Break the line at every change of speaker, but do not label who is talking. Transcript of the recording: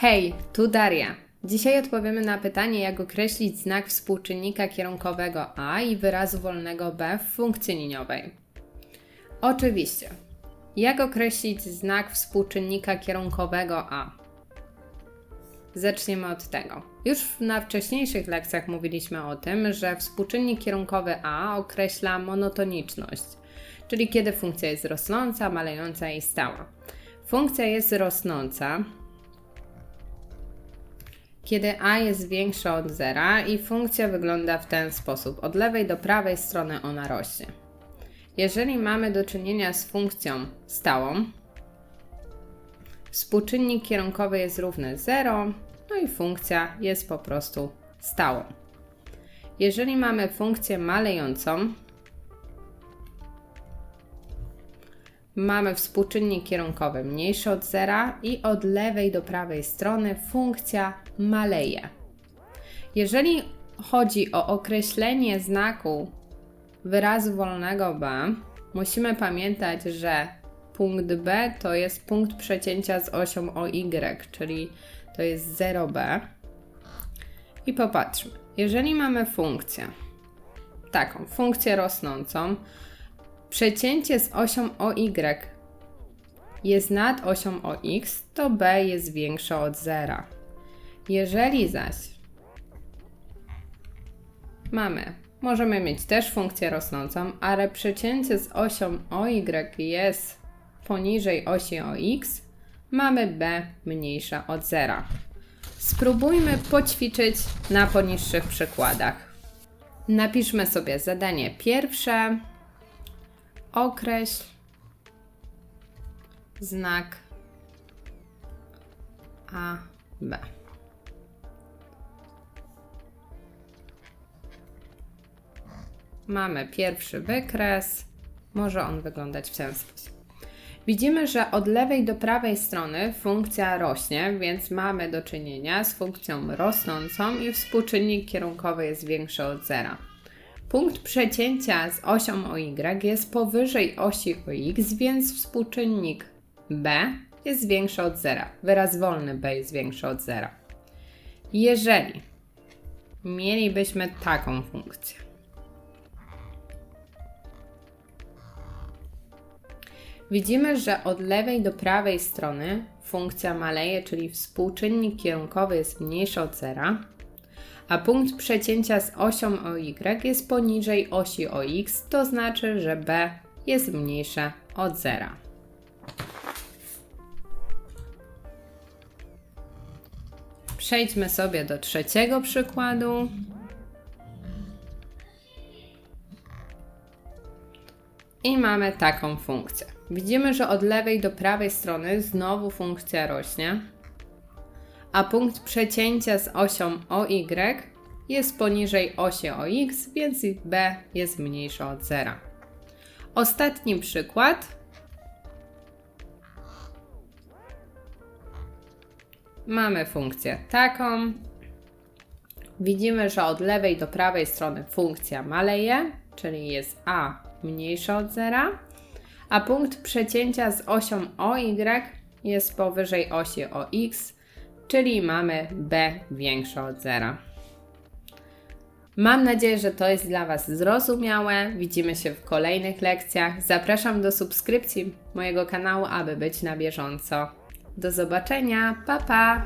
Hej, tu Daria. Dzisiaj odpowiemy na pytanie, jak określić znak współczynnika kierunkowego A i wyrazu wolnego B w funkcji liniowej. Oczywiście. Jak określić znak współczynnika kierunkowego A? Zaczniemy od tego. Już na wcześniejszych lekcjach mówiliśmy o tym, że współczynnik kierunkowy A określa monotoniczność, czyli kiedy funkcja jest rosnąca, malejąca i stała. Funkcja jest rosnąca, kiedy a jest większe od zera i funkcja wygląda w ten sposób. Od lewej do prawej strony ona rośnie. Jeżeli mamy do czynienia z funkcją stałą, współczynnik kierunkowy jest równy 0, no i funkcja jest po prostu stałą. Jeżeli mamy funkcję malejącą, mamy współczynnik kierunkowy mniejszy od zera i od lewej do prawej strony funkcja maleje. Jeżeli chodzi o określenie znaku wyrazu wolnego b, musimy pamiętać, że punkt b to jest punkt przecięcia z osią OY, czyli to jest 0b. I popatrzmy, jeżeli mamy funkcję, taką funkcję rosnącą, przecięcie z osią OY jest nad osią OX, to b jest większe od zera. Jeżeli zaś mamy, możemy mieć też funkcję rosnącą, ale przecięcie z osią OY jest poniżej osi OX, mamy b mniejsze od zera. Spróbujmy poćwiczyć na poniższych przykładach. Napiszmy sobie zadanie pierwsze. Określ znak A, B. Mamy pierwszy wykres. Może on wyglądać w ten sposób. Widzimy, że od lewej do prawej strony funkcja rośnie, więc mamy do czynienia z funkcją rosnącą i współczynnik kierunkowy jest większy od zera. Punkt przecięcia z osią OY jest powyżej osi OX, więc współczynnik B jest większy od zera. Wyraz wolny B jest większy od zera. Jeżeli mielibyśmy taką funkcję, Widzimy, że od lewej do prawej strony funkcja maleje, czyli współczynnik kierunkowy jest mniejszy od zera, a punkt przecięcia z osią OY jest poniżej osi OX, to znaczy, że B jest mniejsze od zera. Przejdźmy sobie do trzeciego przykładu. I mamy taką funkcję. Widzimy, że od lewej do prawej strony znowu funkcja rośnie, a punkt przecięcia z osią OY jest poniżej osi OX, więc B jest mniejsze od zera. Ostatni przykład. Mamy funkcję taką. Widzimy, że od lewej do prawej strony funkcja maleje, czyli jest A mniejsza od zera, a punkt przecięcia z osią OY jest powyżej osi OX, czyli mamy B większe od zera. Mam nadzieję, że to jest dla Was zrozumiałe. Widzimy się w kolejnych lekcjach. Zapraszam do subskrypcji mojego kanału, aby być na bieżąco. Do zobaczenia. Pa pa!